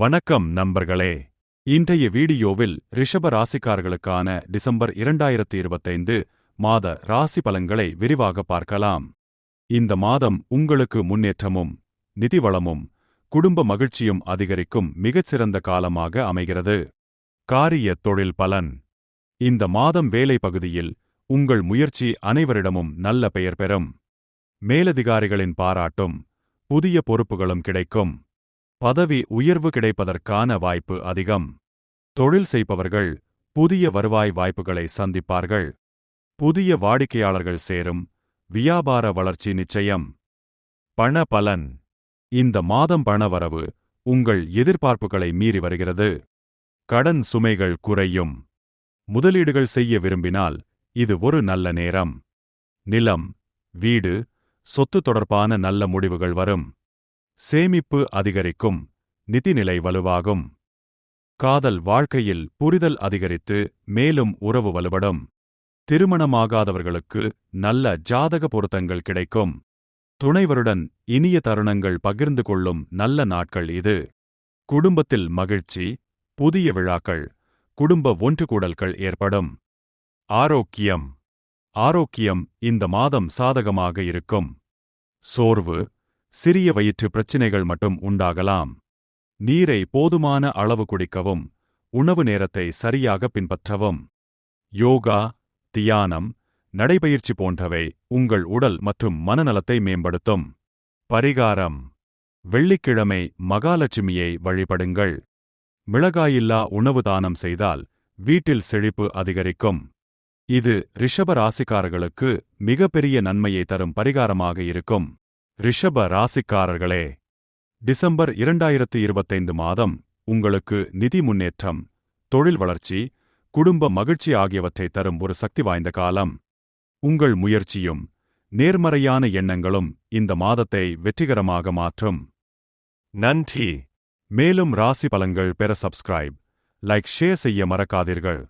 வணக்கம் நண்பர்களே. இன்றைய வீடியோவில் ரிஷப ராசிக்காரர்களுக்கான டிசம்பர் இரண்டாயிரத்தி இருபத்தைந்து மாத ராசி பலன்களை விரிவாக பார்க்கலாம். இந்த மாதம் உங்களுக்கு முன்னேற்றமும் நிதி வளமும் குடும்ப மகிழ்ச்சியும் அதிகரிக்கும் மிகச்சிறந்த காலமாக அமைகிறது. காரிய தொழில் பலன். இந்த மாதம் வேலை பகுதியில் உங்கள் முயற்சி அனைவரிடமும் நல்ல பெயர் பெறும். மேலதிகாரிகளின் பாராட்டும் புதிய பொறுப்புகளும் கிடைக்கும். பதவி உயர்வு கிடைப்பதற்கான வாய்ப்பு அதிகம். தொழில் செய்பவர்கள் புதிய வருவாய் வாய்ப்புகளை சந்திப்பார்கள். புதிய வாடிக்கையாளர்கள் சேரும். வியாபார வளர்ச்சி நிச்சயம். பண பலன் இந்த மாதம் பணவரவு உங்கள் எதிர்பார்ப்புகளை மீறி வருகிறது. கடன் சுமைகள் குறையும். முதலீடுகள் செய்ய விரும்பினால் இது ஒரு நல்ல நேரம். நிலம் வீடு சொத்து தொடர்பான நல்ல முடிவுகள் வரும். சேமிப்பு அதிகரிக்கும் நிதிநிலை வலுவாகும். காதல் வாழ்க்கையில் புரிதல் அதிகரித்து மேலும் உறவு வலுவடும் திருமணமாகாதவர்களுக்கு நல்ல ஜாதக பொருத்தங்கள் கிடைக்கும். துணைவருடன் இனிய தருணங்கள் பகிர்ந்து கொள்ளும் நல்ல நாட்கள் இது. குடும்பத்தில் மகிழ்ச்சி புதிய விழாக்கள் குடும்ப ஒன்றுகூடல்கள் ஏற்படும். ஆரோக்கியம். ஆரோக்கியம் இந்த மாதம் சாதகமாக இருக்கும். சோர்வு சிறிய வயிற்று பிரச்சினைகள் மட்டும் உண்டாகலாம். நீரை போதுமான அளவு குடிக்கவும் உணவு நேரத்தை சரியாக பின்பற்றவும். யோகா தியானம் நடைபயிற்சி போன்றவை உங்கள் உடல் மற்றும் மனநலத்தை மேம்படுத்தும். பரிகாரம். வெள்ளிக்கிழமை மகாலட்சுமியை வழிபடுங்கள். மிளகாயில்லா உணவு தானம் செய்தால் வீட்டில் செழிப்பு அதிகரிக்கும். இது ரிஷப ராசிக்காரர்களுக்கு மிகப்பெரிய நன்மையை தரும் பரிகாரமாக இருக்கும். ரிஷப ராசிக்காரர்களே டிசம்பர் இரண்டாயிரத்து இருபத்தைந்து மாதம் உங்களுக்கு நிதி முன்னேற்றம் தொழில் வளர்ச்சி குடும்ப மகிழ்ச்சி ஆகியவற்றை தரும் ஒரு சக்தி வாய்ந்த காலம். உங்கள் முயற்சியும் நேர்மறையான எண்ணங்களும் இந்த மாதத்தை வெற்றிகரமாக மாற்றும். நன்றி. மேலும் ராசி பலன்கள் பெற சப்ஸ்கிரைப் லைக் ஷேர் செய்ய மறக்காதீர்கள்.